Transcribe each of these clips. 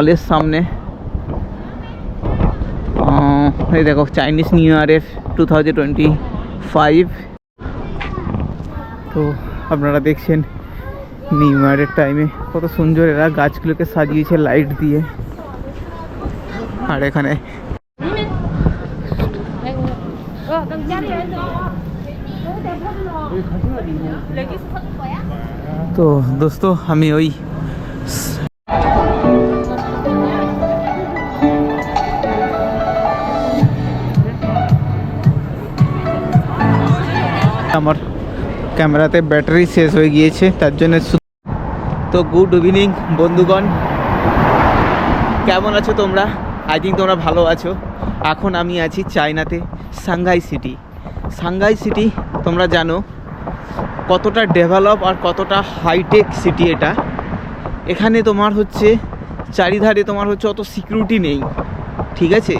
মলের সামনে আহ, এই দেখো চাইনিজ নিউ ইয়ারের টু থাউজেন্ড টোয়েন্টি ফাইভ তো আপনারা দেখছেন নিউ ইয়ারের টাইমে কত সুন্দর এরা গাছগুলোকে সাজিয়েছে লাইট দিয়ে আর এখানে তো দোস্ত আমি ওই ক্যামেরাতে ব্যাটারি শেষ হয়ে গিয়েছে, তার জন্য তো গুড ইভিনিং বন্ধুগণ। কেমন আছো তোমরা? আই থিঙ্ক তোমরা ভালো আছো। এখন আমি আছি চায়নাতে, সাংঘাই সিটি। সাংঘাই সিটি, তোমরা জানো কতটা ডেভেলপ আর কতটা হাইটেক সিটি এটা। এখানে তোমার হচ্ছে, চারিধারে তোমার হচ্ছে অত সিকিউরিটি নেই, ঠিক আছে?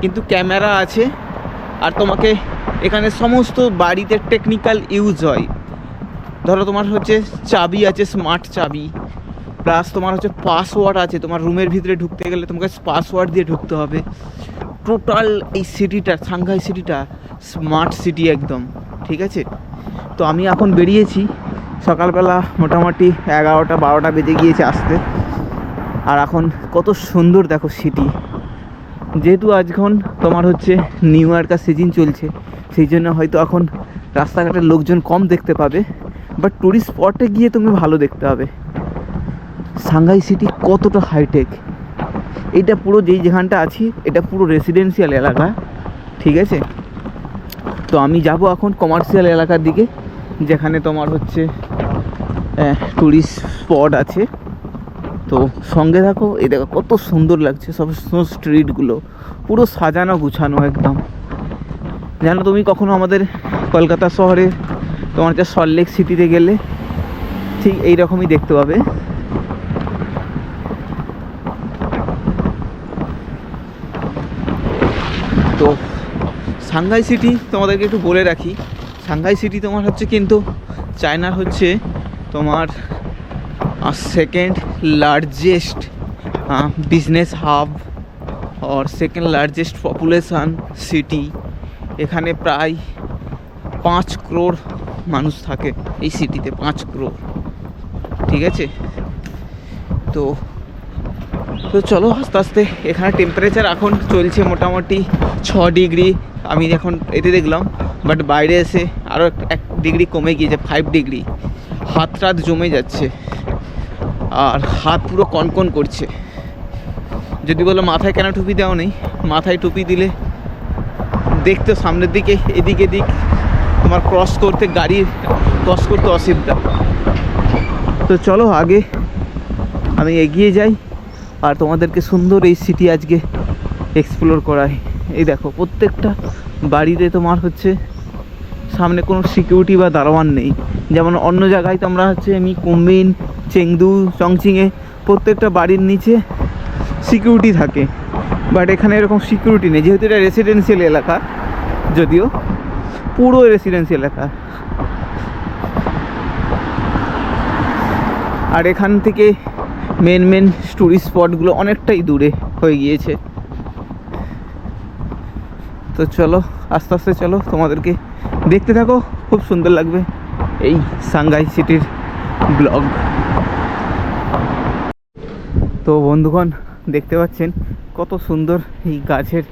কিন্তু ক্যামেরা আছে, আর তোমাকে এখানে সমস্ত বাড়িতে টেকনিক্যাল ইউজ হয়। ধরো তোমার হচ্ছে চাবি আছে স্মার্ট চাবি। প্লাস তোমার হচ্ছে পাসওয়ার্ড আছে, তোমার রুমের ভিতরে ঢুকতে গেলে তোমাকে পাসওয়ার্ড দিয়ে ঢুকতে হবে। টোটাল এই সিটিটা সাংঘাই সিটিটা স্মার্ট সিটি একদম, ঠিক আছে? তো আমি এখন বেরিয়েছি, সকালবেলা মোটামুটি এগারোটা, বারোটা বেজে গিয়েছে আসতে। আর এখন কত সুন্দর দেখো সিটি যেহেতু আজখন তোমার হচ্ছে নিউ ইয়ারকার সিজন চলছে, সেই জন্য হয়তো এখন রাস্তাঘাটের লোকজন কম দেখতে পাবে। বাট টুরিস্ট স্পটে গিয়ে তুমি ভালো দেখতে হবে। সাংঘাই সিটি কতটা হাইটেক এটা পুরো যেই যেখানটা আছি, এটা পুরো রেসিডেন্সিয়াল এলাকা, ঠিক আছে? তো আমি যাব এখন কমার্শিয়াল এলাকার দিকে, যেখানে তোমার হচ্ছে টুরিস্ট স্পট আছে। তো সঙ্গে থাকো, এই দেখো কত সুন্দর লাগছে, সব স্ট্রিটগুলো পুরো সাজানো গুছানো একদম। জানো তুমি কখনো আমাদের কলকাতা শহরে তোমার হচ্ছে সল্টলেক সিটিতে গেলে ঠিক এই রকমই দেখতে পাবে। তো সাংঘাই সিটি তোমাদেরকে একটু বলে রাখি। সাংঘাই সিটি তোমার হচ্ছে কিন্তু চায়নার হচ্ছে তোমার সেকেন্ড লার্জেস্ট বিজনেস হাব আর সেকেন্ড লার্জেস্ট পপুলেশান সিটি এখানে প্রায় পাঁচ ক্রোড় মানুষ থাকে এই সিটিতে পাঁচ ক্রোড় ঠিক আছে? তো তো চলো আস্তে আস্তে এখানে টেম্পারেচার এখন চলছে মোটামুটি ছ ডিগ্রি আমি এখন এতে দেখলাম বাট বাইরে এসে আরও এক ডিগ্রি কমে গিয়েছে ফাইভ ডিগ্রি হাত টাত জমে যাচ্ছে, আর হাত পুরো কনকন করছে। যদি বলো মাথায় কেন টুপি দেওয়া নেই? মাথায় টুপি দিলে দেখতে সামনের দিকে, এদিক এদিক তোমার ক্রস করতে, গাড়ি ক্রস করতে অসুবিধা। তো চলো আগে আমি এগিয়ে যাই আর তোমাদেরকে সুন্দর এই সিটি আজকে এক্সপ্লোর করাই। এই দেখো, প্রত্যেকটা বাড়িতে তোমার হচ্ছে সামনে কোনো সিকিউরিটি বা দারোয়ান নেই। যেমন অন্য জায়গায় তোমরা হচ্ছে আমি কুম্বিন চেংদু চংচিংয়ে প্রত্যেকটা বাড়ির নিচে সিকিউরিটি থাকে। বাট এখানে এরকম সিকিউরিটি নেই, যেহেতু এটা রেসিডেন্সিয়াল এলাকা, যদিও। পুরো রেসিডেন্সি এলাকা আর এখান থেকে মেন মেন টুরিস্ট স্পটগুলো অনেকটাই দূরে হয়ে গিয়েছে। তো চলো, আস্তে আস্তে চলো, তোমাদেরকে দেখতে থাকো, খুব সুন্দর লাগবে এই সাংঘাই সিটির ব্লগ। তো বন্ধুগণ, দেখতে পাচ্ছেন কত সুন্দর এই গাছের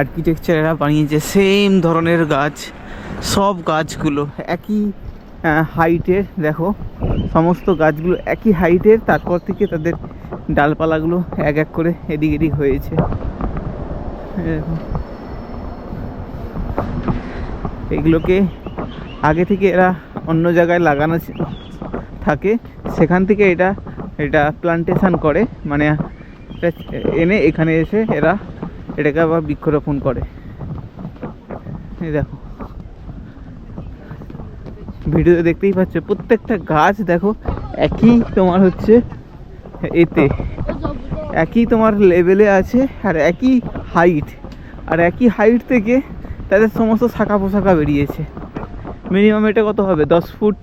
আর্কিটেকচার এরা বানিয়েছে। সেম ধরনের গাছ, সব গাছগুলো একই হাইটের দেখো, সমস্ত গাছগুলো একই হাইটের তারপর থেকে তাদের ডালপালাগুলো এক এক করে এদিক এদিক হয়েছে। এগুলোকে আগে থেকে এরা অন্য জায়গায় লাগানো থাকে। সেখান থেকে এটা এটা প্লান্টেশন করে মানে এনে এখানে এসে এরা এটাকে আবার বৃক্ষরোপণ করে। এই দেখো। ভিডিওতে দেখতেই পাচ্ছ, প্রত্যেকটা গাছ দেখো, একই তোমার হচ্ছে এতে। একই তোমার লেভেলে আছে আর একই হাইট আর একই হাইট থেকে তাদের সমস্ত শাখা পোশাখা বেরিয়েছে। মিনিমাম এটা কত হবে? দশ ফুট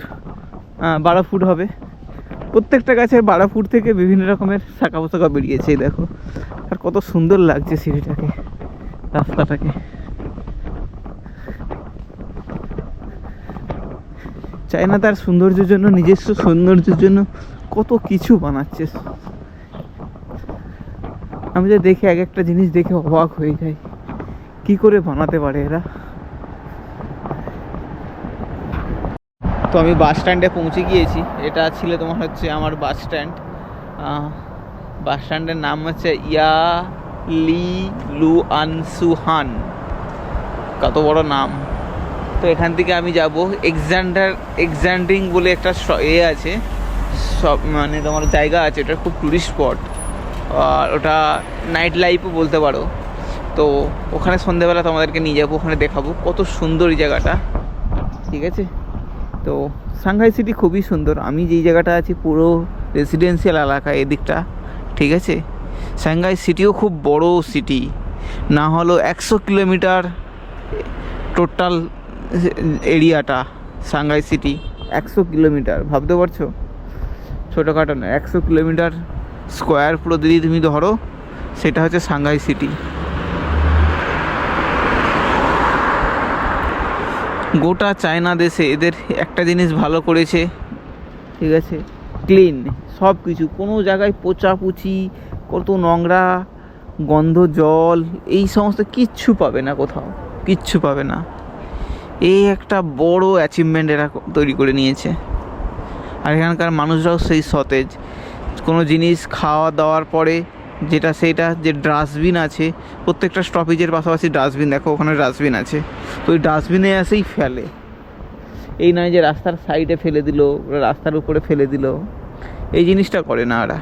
বারো ফুট হবে। প্রত্যেকটা গাছের বারো ফুট থেকে বিভিন্ন রকমের শাখা পোশাকা বেরিয়েছে দেখো। আর কত সুন্দর লাগছে সিঁড়িটাকে, রাস্তাটাকে। চায়না তার সৌন্দর্যের জন্য, নিজস্ব সৌন্দর্যের জন্য কত কিছু বানাচ্ছে। আমি যে দেখে এক একটা জিনিস দেখে অবাক হয়ে যাই। কি করে বানাতে পারে এরা? তো আমি বাস স্ট্যান্ডে পৌঁছে গিয়েছি। এটা ছিল তোমার হচ্ছে আমার বাস স্ট্যান্ড। বাস স্ট্যান্ডের নাম হচ্ছে ইয়া লি লু আনসুহান কত বড় নাম। তো এখান থেকে আমি যাব। এক্সান্ডার, এক্সান্ডিং বলে একটা এ আছে। সব মানে তোমার জায়গা আছে এটা খুব টুরিস্ট স্পট আর ওটা নাইট লাইফও বলতে পারো। তো ওখানে সন্ধেবেলা তোমাদেরকে নিয়ে যাব, ওখানে দেখাবো। কত সুন্দর এই জায়গাটা। ঠিক আছে? তো সাংহাই সিটি খুবই সুন্দর। আমি যেই জায়গাটা আছি পুরো রেসিডেন্সিয়াল এলাকা এদিকটা, ঠিক আছে? সাংহাই সিটিও খুব বড় সিটি না হলেও একশো কিলোমিটার টোটাল এরিয়াটা সাংহাই সিটি একশো কিলোমিটার, ভাবতে পারছ? ছোটোখাটো না, একশো কিলোমিটার স্কোয়ার পুরো যদি তুমি ধরো, সেটা হচ্ছে সাংহাই সিটি গোটা চায়না দেশে এদের একটা জিনিস ভালো করেছে, ঠিক আছে ক্লিন সব কিছু। কোনো জায়গায় পোচাপুচি, কত নোংরা, গন্ধ, জল, এই সমস্ত কিচ্ছু পাবে না কোথাও, কিচ্ছু পাবে না। এই একটা বড় অ্যাচিভমেন্ট এরা তৈরি করে নিয়েছে। আর এখানকার মানুষরাও সেই সতেজ। কোনো জিনিস খাওয়া দাওয়ার পরে যেটা সেটা যে ডাস্টবিন আছে, প্রত্যেকটা স্টপেজের পাশাপাশি ডাস্টবিন দেখো ওখানে ডাস্টবিন আছে। তো ওই ডাস্টবিনে এসেই ফেলে। এই নয় যে রাস্তার সাইডে ফেলে দিল, রাস্তার উপরে ফেলে দিল। এই জিনিসটা করে না ওরা।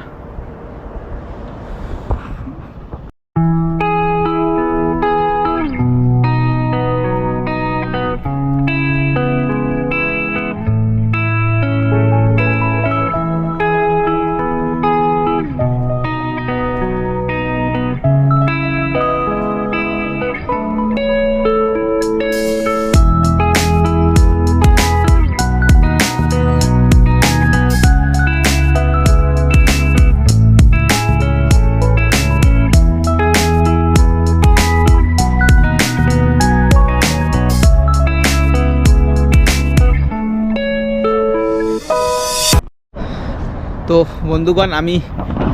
বন্ধুগণ, আমি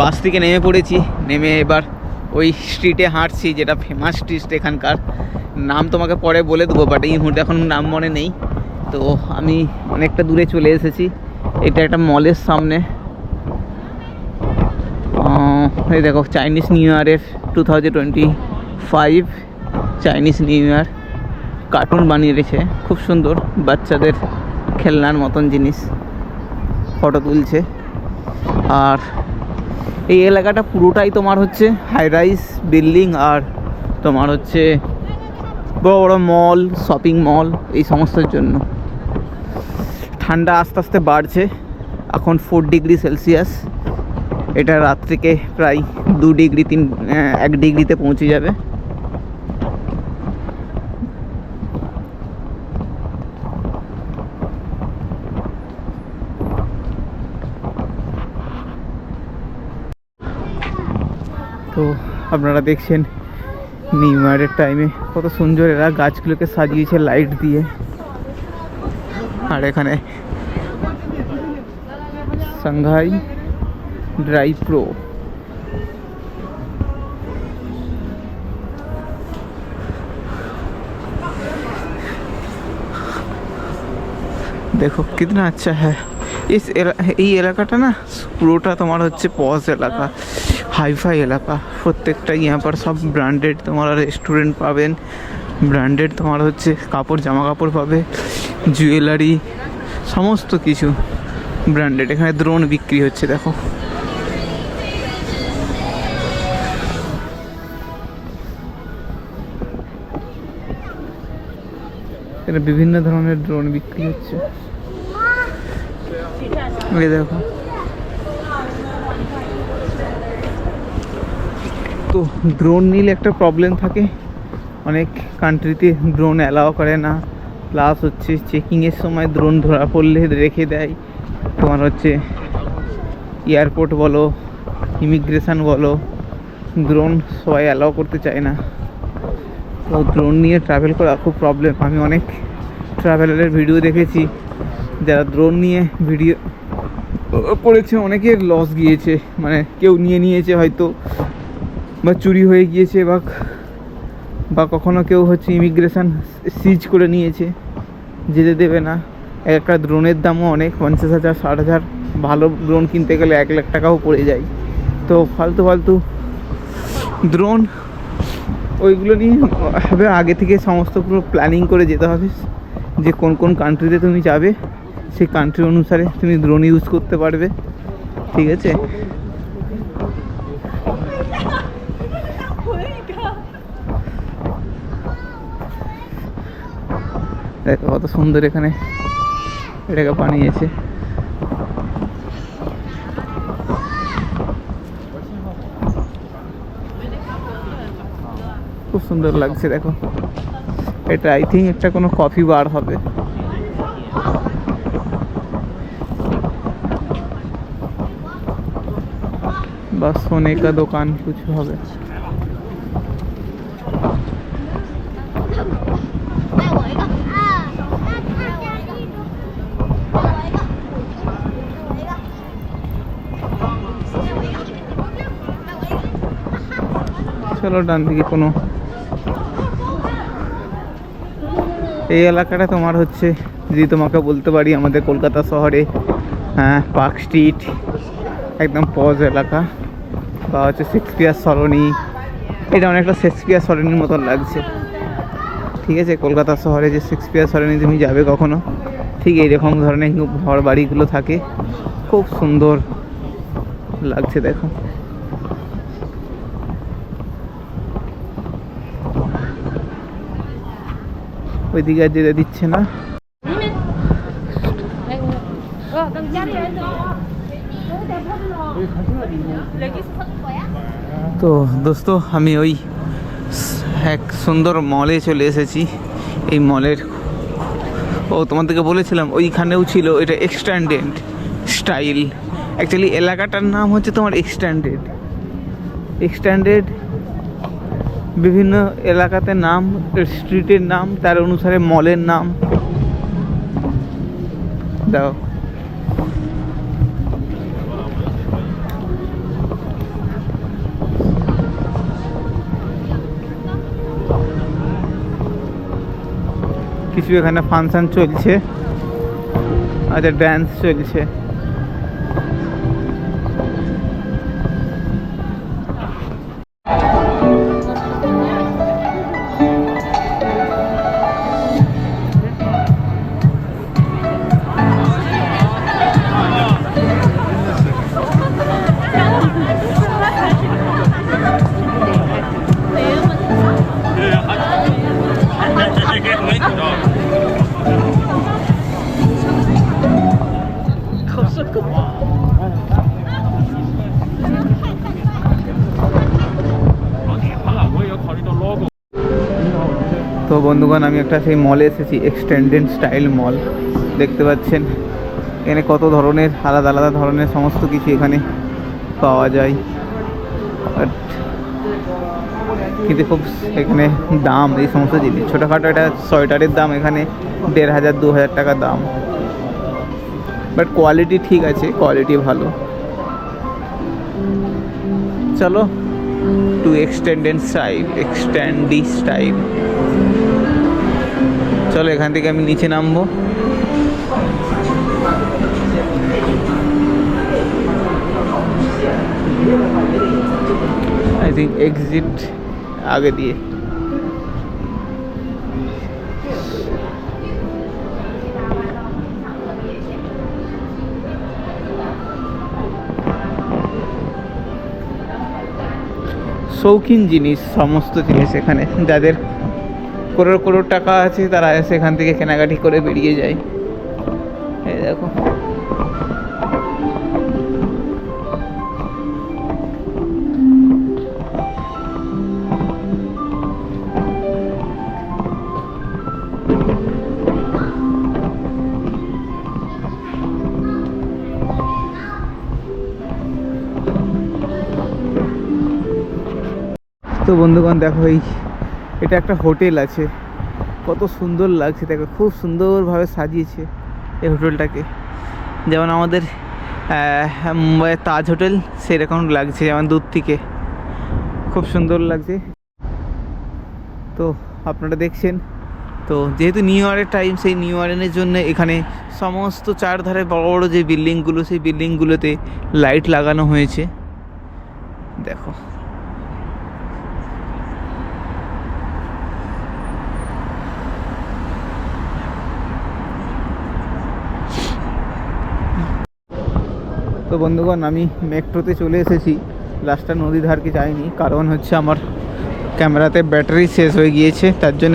বাস থেকে নেমে পড়েছি। নেমে এবার ওই স্ট্রিটে হাঁটছি, যেটা ফেমাস স্ট্রিট এখানকার। নাম তোমাকে পরে বলে দেবো বাট এই মুহূর্তে এখন নাম মনে নেই। তো আমি অনেকটা দূরে চলে এসেছি। এটা একটা মলের সামনে। এই দেখো চাইনিজ নিউ ইয়ারের two thousand twenty five Chinese new year cartoon বানিয়ে রেখেছে খুব সুন্দর বাচ্চাদের খেলনার মতন জিনিস। ফটো তুলছে। আর এই এলাকাটা পুরোটাই তোমার হচ্ছে হাই রাইস বিল্ডিং আর তোমার হচ্ছে বড় বড় মল শপিং মল এই সমস্তের জন্য। ঠান্ডা আস্তে আস্তে বাড়ছে। এখন ফোর ডিগ্রি সেলসিয়াস এটা রাত থেকে প্রায় দু ডিগ্রি তিন এক ডিগ্রিতে পৌঁছে যাবে। তো আপনারা দেখছেন নিউ ইয়ারের টাইমে কত সুন্দর এরা গাছগুলোকে সাজিয়েছে লাইট দিয়ে। আর এখানে সাংহাই ড্রাই প্রো দেখো কিতনা আচ্ছা হ্যাঁ ইস এলা- এই এলাকাটা না পুরোটা তোমার হচ্ছে পজ এলাকা হাইফাই এলাকা। প্রত্যেকটা ইয়ার পর সব ব্র্যান্ডেড তোমার রেস্টুরেন্ট পাবেন। ব্র্যান্ডেড তোমার হচ্ছে কাপড় জামা কাপড় পাবে জুয়েলারি সমস্ত কিছু ব্র্যান্ডেড এখানে দ্রোণ বিক্রি হচ্ছে, দেখো। বিভিন্ন ধরনের ড্রোন বিক্রি হচ্ছে। দেখো। তো ড্রোন নিলে একটা প্রবলেম থাকে। অনেক কান্ট্রিতে ড্রোন অ্যালাও করে না। প্লাস হচ্ছে চেকিংয়ের সময় ড্রোন ধরা পড়লে রেখে দেয়। তোমার হচ্ছে এয়ারপোর্ট বলো ইমিগ্রেশন বলো ড্রোন সবাই অ্যালাও করতে চায় না। তো ড্রোন নিয়ে ট্রাভেল করা খুব প্রবলেম আমি অনেক ট্রাভেলারের ভিডিও দেখেছি। যারা ড্রোন নিয়ে ভিডিও করেছে অনেকের লস গিয়েছে। মানে কেউ নিয়ে নিয়েছে হয়তো। বা চুরি হয়ে গিয়েছে বা বা কখনো কেউ হচ্ছে ইমিগ্রেশন সিজ করে নিয়েছে, যেতে দেবে না। এক একটা ড্রোনের দামও অনেক, পঞ্চাশ হাজার, ষাট হাজার, ভালো ড্রোন কিনতে গেলে এক লাখ টাকাও পড়ে যায়। তো ফালতু ফালতু ড্রোন ওইগুলো নিয়ে হবে। আগে থেকে সমস্ত পুরো প্ল্যানিং করে যেতে হবে যে কোন কোন কান্ট্রিতে তুমি যাবে। সেই কান্ট্রি অনুসারে তুমি ড্রোন ইউজ করতে পারবে। ঠিক আছে? দেখো কত সুন্দর এখানে এটাকে বানিয়েছে। খুব সুন্দর লাগছে, দেখো। এটা আই থিঙ্ক একটা কোনো কফি বার হবে। বা সোনে কা দোকান কিছু হবে। চলো, ডান দিকে কোনো। এই এলাকাটা তোমার হচ্ছে, যদি তোমাকে বলতে পারি, আমাদের কলকাতা শহরে হ্যাঁ পার্ক স্ট্রিট, একদম পজ এলাকা, বা হচ্ছে শেক্সপিয়ার সরণি। এটা অনেকটা শেক্সপিয়ার সরণির মতন লাগছে। ঠিক আছে, কলকাতা শহরে যে শেক্সপিয়ার সরণি তুমি যাবে কখনো, ঠিক এইরকম ধরনের ঘর বাড়িগুলো থাকে। খুব সুন্দর লাগছে, দেখো। ওইদিকে আর যেতে দিচ্ছে না। তো দোস্ত, আমি ওই এক সুন্দর মলে চলে এসেছি। এই মলের ও, তোমাদেরকে বলেছিলাম, ওইখানেও ছিল এটা এক্সট্যান্ডেড স্টাইল অ্যাকচুয়ালি এলাকাটার নাম হচ্ছে তোমার এক্সট্যান্ডেড এক্সট্যান্ডেড বিভিন্ন এলাকাতে নাম স্ট্রিটের নাম, তার অনুসারে মলের নাম। দাও। কিছু এখানে ফাংশন চলছে। আচ্ছা ড্যান্স চলছে। বন্ধুগণ, আমি একটা সেই মলে এসেছি এক্সটেন্ডেড স্টাইল মল দেখতে পাচ্ছেন, এখানে কত ধরনের, আলাদা আলাদা ধরনের সমস্ত কিছু এখানে পাওয়া যায়। But কিন্তু খুব এখানে দাম, এই সমস্ত জিনিস। ছোটোখাটো একটা সোয়েটারের দাম এখানে দেড় হাজার, দু হাজার টাকা দাম। বাট কোয়ালিটি ঠিক আছে কোয়ালিটি ভালো। চলো to extended style extended style চলো এখান থেকে আমি নিচে নামবো। আই থিঙ্ক এক্সিট আগে দিয়ে। শৌখিন জিনিস, সমস্ত জিনিস এখানে, যাদের করোড় করোড় টাকা আছে, তারা সেখান থেকে কেনাকাটি করে বেরিয়ে যায়। এই দেখো। তো বন্ধুগণ, দেখো এই এটা একটা হোটেল আছে। কত সুন্দর লাগছে দেখো, খুব সুন্দরভাবে সাজিয়েছে এই হোটেলটাকে। যেমন আমাদের মুম্বাইয়ের তাজ হোটেল, সেরকম লাগছে যেমন দূর থেকে। খুব সুন্দর লাগছে। তো আপনারা দেখছেন, তো যেহেতু নিউ ইয়ারের টাইম সেই নিউ ইয়ারের জন্য এখানে সমস্ত চারধারে বড় বড় যে বিল্ডিংগুলো সেই বিল্ডিংগুলোতে লাইট লাগানো হয়েছে। দেখো তো বন্ধুগণ, আমি মেট্রোতে চলে এসেছি। লাস্টটা নদী ধারকে যাইনি, কারণ হচ্ছে আমার ক্যামেরাতে ব্যাটারি শেষ হয়ে গিয়েছে, তার জন্য